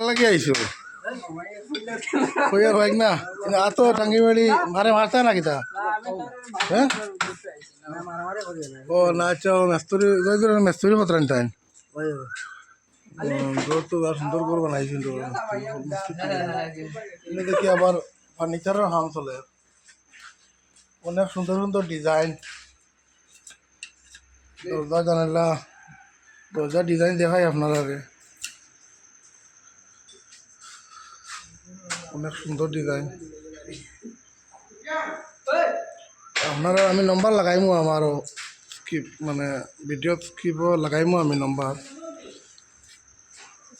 লাগি আইছো? কইয়া হয় না, কিন্তু আর তো টাঙ্গি মেলি মারে মারতা না কিতা হ্যাঁ? ও, না আচ্ছা মেস্তরি মেস্তরি কত টাইম তো আর সুন্দর করে বানাইছি কিন্তু এনে দেখি আবার ফার্নিচারের হাম চলে? অনেক সুন্দর সুন্দর ডিজাইন। দরজা, জানালা, দরজা ডিজাইন দেখাই আপনার অনেক সুন্দর ডিজাইন আপনারা আমি নম্বর লাগাইমু আমারও স্কিপ মানে ভিডিও স্কিপ লাগাইমু আমি নম্বর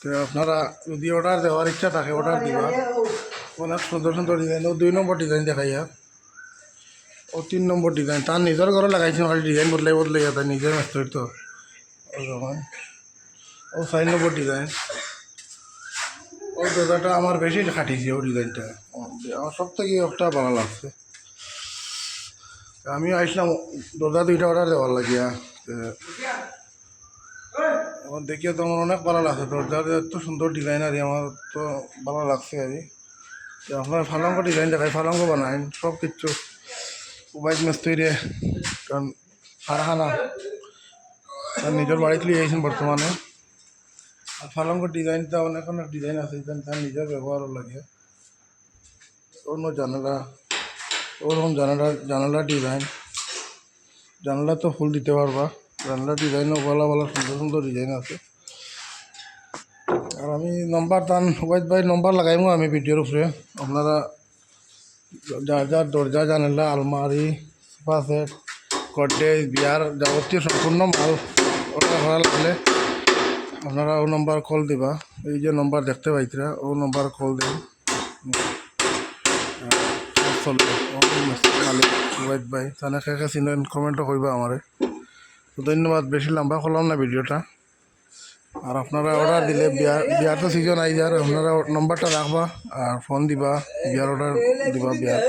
তো আপনারা যদি অর্ডার দেওয়ার ইচ্ছা থাকে অর্ডার দিবা। অনেক সুন্দর সুন্দর ডিজাইন ও দুই নম্বর ডিজাইন দেখাই আর ও তিন নম্বর ডিজাইন তার নিজের ঘরে লাগাইছিল খালি ডিজাইন বদলাই বদলাই তার নিজের মাস্টার তো। ও চার নম্বর ডিজাইন ওই দরজাটা আমার বেশি খাটিছে ওই ডিজাইনটা আমার সব থেকে একটা ভালো লাগছে। আমিও আসলাম, দরজা দুইটা অর্ডার দেওয়ার লাগিয়া। আমার দেখিয়ে তো আমার অনেক ভালো লাগছে দরজার এত সুন্দর ডিজাইন আর আমার তো ভালো লাগছে আর কি। আপনার ফালঙ্গ ডিজাইন দেখায়, ফালঙ্গ বানায়, সব কিছু উবাইদ মিস্ত্রি কারণ তার নিজের বাড়িতে লিয়ে বর্তমানে। আর ফালঙ্গ ডিজাইনটা অনেক অনেক ডিজাইন আছে তার নিজের ব্যবহারও লাগে। অন্য জানালা, ওরকম জানালা জানালা ডিজাইন। জানালা তো ফুল দিতে পারবা। জানালা ডিজাইনও ভালো ভালো সুন্দর সুন্দর ডিজাইন আছে। আর আমি নম্বর টান ওয়াইট বাই নম্বর লাগাইমু আমি ভিডিওর উপরে। আপনারা যার যার দরজা, জানালা, আলমারি, সোফা সেট, কটেজ, বিয়ার যাবতীয় সম্পূর্ণ মাল অর্ডার করা লাগলে আপনারা ও নম্বর কল দিবা। এই যে নম্বর দেখতে পাইতরা, ও নম্বর কল দিন। চিনেন কমেন্টও করবা আমারে। তো ধন্যবাদ, বেশি লম্বা করলাম না ভিডিওটা। আর আপনারা অর্ডার দিলে, বিয়া বিয়ার তো সিজন আই যার, আপনারা নম্বরটা রাখবা, আর ফোন দিবা, বিয়ার অর্ডার দিবা, বিয়ার।